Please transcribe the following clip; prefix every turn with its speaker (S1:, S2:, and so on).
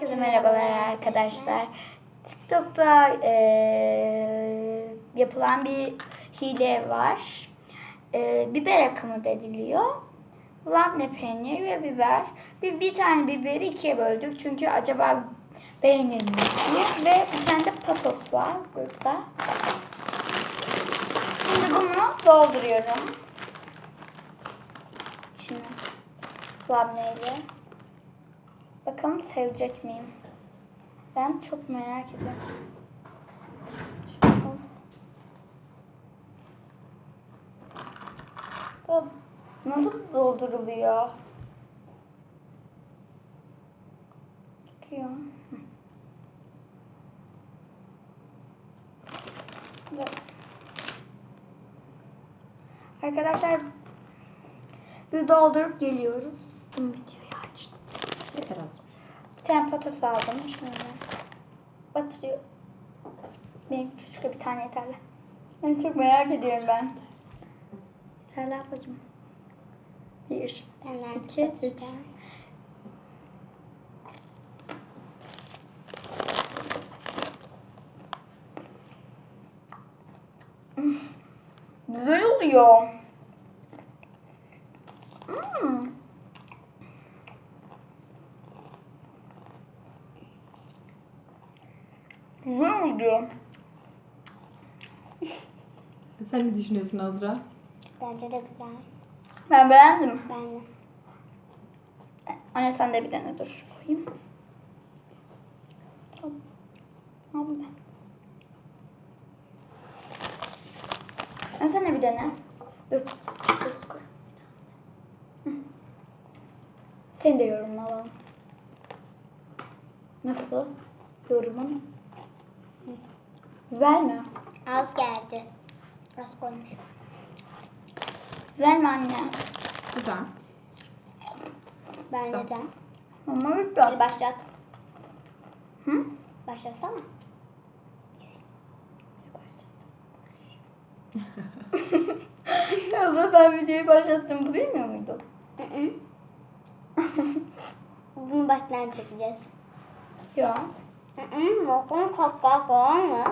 S1: Herkese merhabalar arkadaşlar. TikTok'ta eee, yapılan bir hile var. Eee, biber akımı deniliyor. Labne peyniri ve biber. Bir, bir tane biberi ikiye böldük. Çünkü acaba beğenir mi diye. Ve bir tane de patos var burada. Şimdi bunu dolduruyorum. İçine. Labneyle. Bakalım sevecek miyim? Ben çok merak ediyorum. Nasıl dolduruluyor? Bakıyor. Hı. Evet. Arkadaşlar bir doldurup geliyorum. Bu videoyu açtım.
S2: Yeter az.
S1: Tane patates aldım. Şöyle batırıyor. Benim küçük bir tane yeterli. Ben çok merak ediyorum ben. Yeterli ablacığım. Bir,
S3: Ben
S1: iki, üç. Güzel oluyor. Güzel oluyor.
S2: Sen ne düşünüyorsun Azra?
S3: Bence de güzel.
S1: Ben beğendim.
S3: Ben de.
S1: Anne sen de bir tane dur koyayım. Tamam. Tamam sen de bir dene. Dur. Sen de yorumla Nasıl? Yorumun? Güzel mi?
S3: Az geldi. Az koymuş.
S1: Güzel mi anne?
S2: Güzel.
S3: Bence de.
S1: Ama
S3: Hadi
S1: güzel.
S3: başlat.
S1: Hı?
S3: Başlasana.
S1: Ya zaten videoyu başlattım. Bu bilmiyor muydun?
S3: Bunu baştan çekeceğiz.
S1: Ya.
S3: Hı hı. Bakın kakao falan mı?